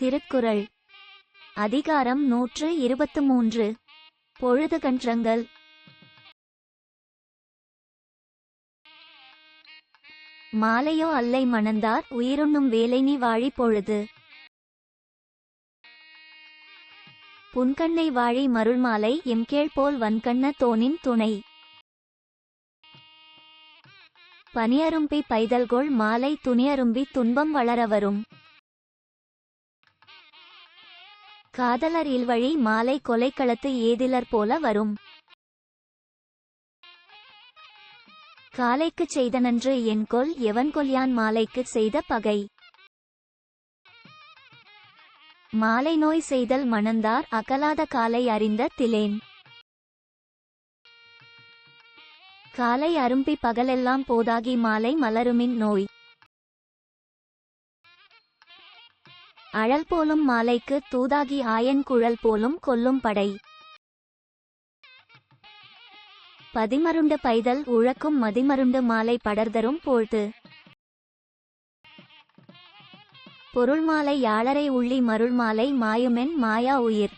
திருக்குறள். அதிகாரம் நூற்று இருபத்து மூன்று பொழுதுகன்றங்கள். மாலையோ அல்லை மணந்தார் உயிருண்ணும் வேலை நீ வாழி பொழுது. புன்கண்ணை வாழி மருள்மாலை எம்கேள் போல் வன்கண்ண தோனின் துணை. பனியரும்பி பைதல்கோள் மாலை துணியரும்பி துன்பம் வளரவரும். காதலர் இல்வழி மாலை கொலைக்களத்து ஏதிலர் போல வரும். காலைக்குச் செய்த நன்று என்கொல் எவன் கொல்யான் மாலைக்குச் செய்த பகை. மாலை நோய் செய்தல் மணந்தார் அகலாத காலை அறிந்த திலேன். காலை அரும்பி பகலெல்லாம் போதாகி மாலை மலருமின் நோய். அழல் போலும் மாலைக்கு தூதாகி ஆயன் குழல் போலும் கொல்லும் படை. பதிமருண்டு பைதல் உழக்கும் மதிமருண்டு மாலை படர்தரும் போழ்து பொருள்மாலை யாழரை உள்ளி மருள்மாலை மாயுமென் மாயா உயிர்.